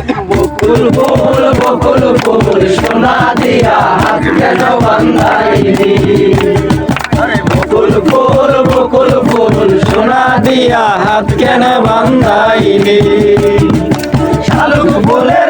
বকুল বকুল বকুল বকুল সোনা দিয়া হাত কেন বান্ধাইলি বকুল বকুল বকুল বকুল সোনা দিয়া হাত কেন বান্ধাইলি শালুক ফুলের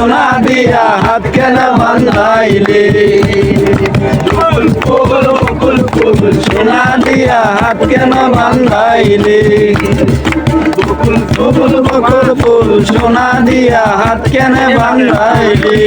সোনা দিয়া হাত কেন বান্ধাইলি? বকুল ফুল বকুল ফুল সোনা দিয়া হাত কেন বান্ধাইলি? বকুল ফুল বকুল ফুল সোনা দিয়া হাত কেন বান্ধাইলি?